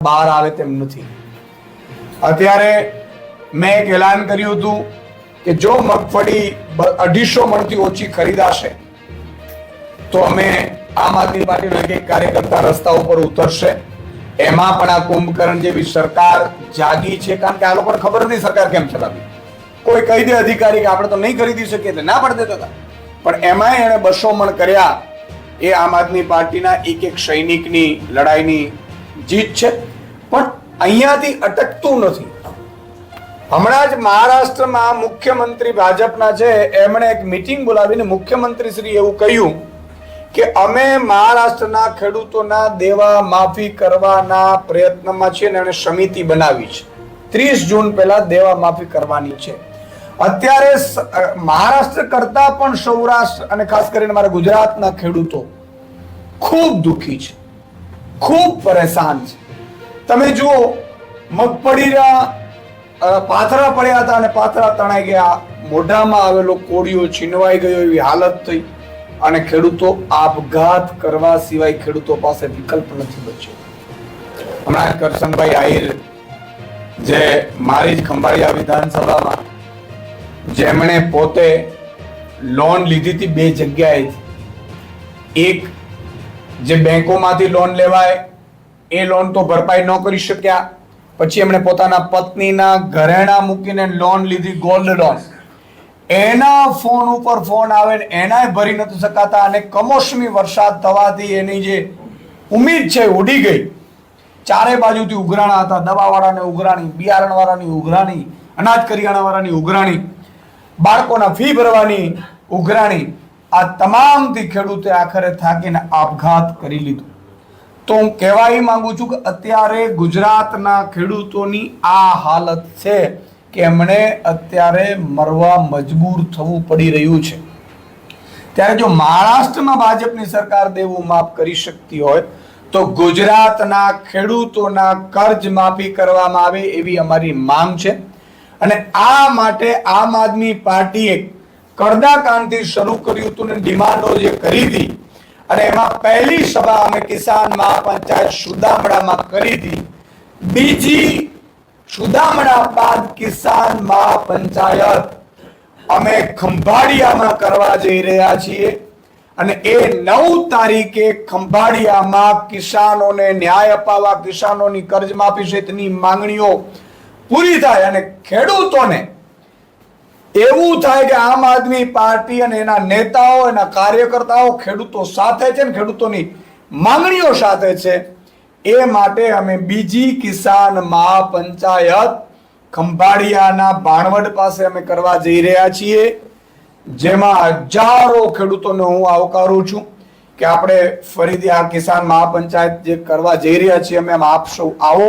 બહાર આવે તેમ નથી. અત્યારે મેં એક એલાન કર્યું હતું કે જો મગફળી અઢીસો મણથી ઓછી ખરીદાશે, તો અમે આમ આદમી પાર્ટીનો એક એક કાર્યકર્તા રસ્તા ઉપર ઉતરશે. એમાં પણ આ કુંભકર્ણ જેવી સરકાર જાગી છે, કારણ કે આ લોકોને ખબર નથી સરકાર કેમ ચલાવી. કોઈ કહી દે અધિકારી કે આપણે તો નહીં ખરીદી શકીએ એટલે ના પડ દેતા હતા. પણ એમાંય એણે બસો મણ કર્યા એ આમ આદમી પાર્ટીના એક એક સૈનિકની લડાઈની જીત છે. પણ અહીંયાથી અટકતું નથી. હમણાં જ મહારાષ્ટ્રમાં મુખ્યમંત્રી ભાજપના છે, એમણે એક મિટિંગ બોલાવીને મુખ્યમંત્રી શ્રી એવું કહ્યું કે અમે મહારાષ્ટ્રના ખેડૂતોના દેવા માફી કરવાના પ્રયત્નમાં છીએ ને એણે સમિતિ બનાવી છે. ત્રીસ જૂન પહેલા દેવા માફી કરવાની છે. અત્યારે મહારાષ્ટ્ર કરતા પણ સૌરાષ્ટ્ર અને ખાસ કરીને મારા ગુજરાતના ખેડૂતો ખૂબ દુઃખી છે. ખૂબ પરેશાન છે. તમે જુઓ, મગફળીના પાથરા પડ્યા હતા અને પાથરા તણાઈ ગયા. મોઢામાં આવેલો કોળિયો છીનવાઈ ગયો એવી હાલત થઈ અને ખેડૂતો આપઘાત કરવા સિવાય ખેડૂતો પાસે વિકલ્પ નથી બચ્યો. હમણાં કરશનભાઈ આહિર, જે મારી જ ખંભાળિયા વિધાનસભામાં જેમણે પોતે લોન લીધી હતી બે જગ્યાએ એક જે બેંકોમાંથી લોન લેવાય, એ લોન તો ભરપાઈ ન કરી શક્યા. પછી એમણે પોતાના પત્નીના ઘરેણા મૂકીને લોન લીધી, ગોલ્ડ લોન. એના ફોન ઉપર ફોન આવે ને એનાય ભરી નથી શકાતા અને કમોસમી વરસાદ થવાથી એની જે ઉમીદ છે ઉડી ગઈ. ચારે બાજુથી ઉઘરાણા હતા, દવાવાળાને ઉઘરાણી, બિયારણવાળાની ઉઘરાણી અનાજ કરિયાણાવાળાની ઉઘરાણી, બાળકોના ફી ભરવાની ઉઘરાણી આ તમામથી ખેડૂતે આખરે થાકીને આપઘાત કરી લીધો. તો હું કહેવા એ માંગુ છું કે અત્યારે ગુજરાતના ખેડૂતોની આ હાલત છે કે એમણે અત્યારે મરવા મજબૂર થવું પડી રહ્યું છે. ત્યારે જો મહારાષ્ટ્રમાં ભાજપની સરકાર દેવું માફ કરી શકતી હોય, તો ગુજરાતના ખેડૂતોના કર્જ માફી કરવામાં આવે એવી અમારી માંગ છે. અને આ માટે આમ આદમી પાર્ટીએ કડદાકાંડથી શરૂ કર્યું હતું ને ડિમાન્ડો જે કરી હતી. અને એમાં પહેલી સભા અમે કિસાન મહાપંચાયત સુદામડામાં કરી હતી. બીજી સુદામડા બાદ કિસાન મહાપંચાયત અમે ખંભાળિયામાં કરવા જઈ રહ્યા છીએ. અને એ નવ તારીખે ખંભાળિયામાં કિસાનોને ન્યાય અપાવવા, કિસાનોની કર્જમાફી સહિતની માંગણીઓ પૂરી થાય અને ખેડૂતોને એવું થાય કે આમ આદમી પાર્ટી અને એના નેતાઓ, એના કાર્યકર્તાઓ ખેડૂતો સાથે છે ને ખેડૂતોની માંગણીઓ સાથે છે, એ માટે અમે બીજી કિસાન મહાપંચાયત ખંભાળિયાના ભાણવડ પાસે અમે કરવા જઈ રહ્યા છીએ, જેમાં હજારો ખેડૂતોને હું આવકારું છું કે આપણે ફરીથી આ કિસાન મહાપંચાયત જે કરવા જઈ રહ્યા છીએ, અમે આપ આવો.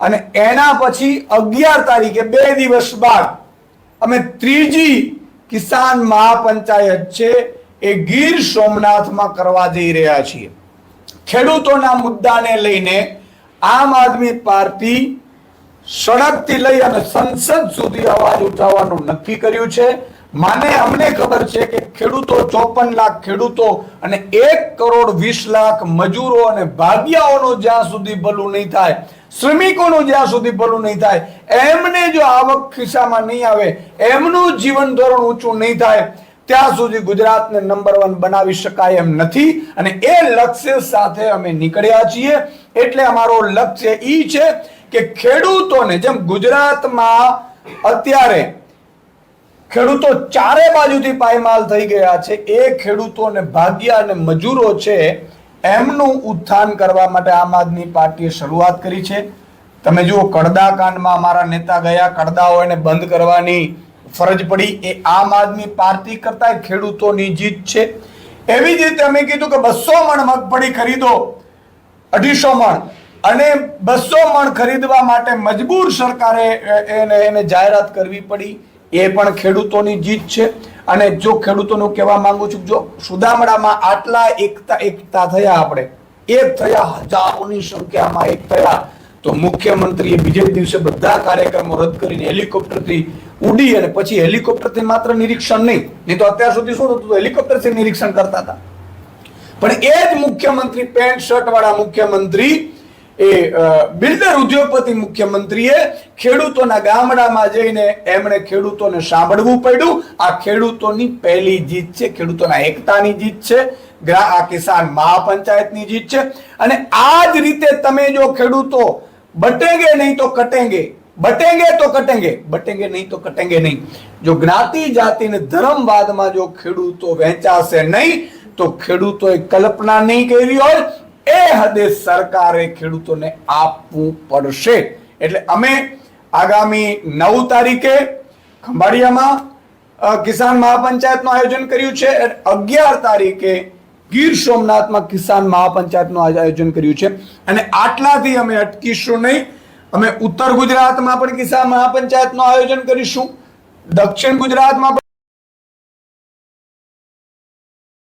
અને એના પછી અગિયાર તારીખે બે દિવસ બાદ અમે ત્રીજી કિસાન મહાપંચાયત છે, એ ગીર સોમનાથમાં કરવા જઈ રહ્યા છીએ. ખેડૂતોના મુદ્દાને લઈને આમ આદમી પાર્ટી સડકથી લઈ અને સંસદ સુધી અવાજ ઉઠાવવાનું નક્કી કર્યું છે. માને અમને ખબર છે કે ખેડૂતો ચોપન લાખ ખેડૂતો અને એક કરોડ વીસ લાખ મજૂરો અને ભાગ્યાઓનું જ્યાં સુધી ભલું નહીં થાય શ્રમિકોનું જ્યાં સુધી ભલું નહીં થાય, એમને જો આવક ખિસ્સામાં નહીં આવે, એમનું જીવન ધોરણ ઊંચું નહીં થાય, ત્યાં સુધી ગુજરાતને નંબર વન બનાવી શકાય એમ નથી. અને એ લક્ષ્ય સાથે અમે નીકળ્યા છીએ. એટલે અમારો લક્ષ્ય એ છે કે ખેડૂતોને, જેમ ગુજરાતમાં અત્યારે ખેડૂતો ચારે બાજુથી પાયમાલ થઈ ગયા છે, એ ખેડૂતોને ભાગ્યા અને મજૂરો છે એમનું ઉત્થાન કરવા માટે આમ આદમી પાર્ટીએ શરૂઆત કરી છે. તમે જુઓ, કડદા કાંડમાં અમારા નેતા ગયા. કડદાઓ એને બંધ કરવાની ફરજ પડી. એ આમ આદમી પાર્ટી કરતા ખેડૂતોની જીત છે. એવી જ રીતે અમે કીધું કે બસો મણ મગફળી ખરીદો. અઢીસો મણ. અને બસો મણ ખરીદવા માટે મજબૂર સરકારે એને એને જાહેરાત કરવી પડી. એ પણ ખેડૂતોની જીત છે. અને જો ખેડૂતોનું કહેવા માંગુ છું જો સુદામડામાં આટલા એકતા એકતા થયા આપણે, એક થયા હજારોની સંખ્યામાં એક થયા, તો મુખ્યમંત્રીએ બીજે દિવસે બધા કાર્યક્રમો રદ કરીને હેલિકોપ્ટરથી ઉડી અને પછી હેલિકોપ્ટરથી માત્ર નિરીક્ષણ નહીં નહીં તો અત્યાર સુધી શું થતું હેલિકોપ્ટરથી નિરીક્ષણ કરતા હતા. પણ એ જ મુખ્યમંત્રી, પેન્ટ શર્ટ વાળા મુખ્યમંત્રી એ બિલ્ડર ઉદ્યોગપતિ મુખ્યમંત્રીએ ખેડૂતોના ગામડામાં જઈને એમણે ખેડૂતોને સાંભળવું પડ્યું. આ ખેડૂતોની પહેલી જીત છે, ખેડૂતોના એકતાની જીત છે આ કિસાન મહાપંચાયતની જીત છે. અને આ જ રીતે તમે જો ખેડૂતો બટેંગે નહીં તો કટેંગે, બટેંગે તો કટેંગે, બટેંગે નહીં તો કટેંગે નહીં. જો જ્ઞાતિ જાતિને ધર્મવાદમાં જો ખેડૂતો વહેંચાશે નહીં, તો ખેડૂતોએ કલ્પના નહીં કરી હોય એ હદે સરકારે ખેડૂતોને આપવું પડશે. એટલે અમે આગામી નવ તારીખે ખંભાળિયામાં કિસાન મહાપંચાયતનું આયોજન કર્યું છે અગિયાર તારીખે ગીર સોમનાથમાં કિસાન મહાપંચાયતનું આયોજન કર્યું છે. અને આટલાથી અમે અટકીશું નહીં. અમે ઉત્તર ગુજરાતમાં પણ કિસાન મહાપંચાયતનું આયોજન કરીશું. દક્ષિણ ગુજરાતમાં પણ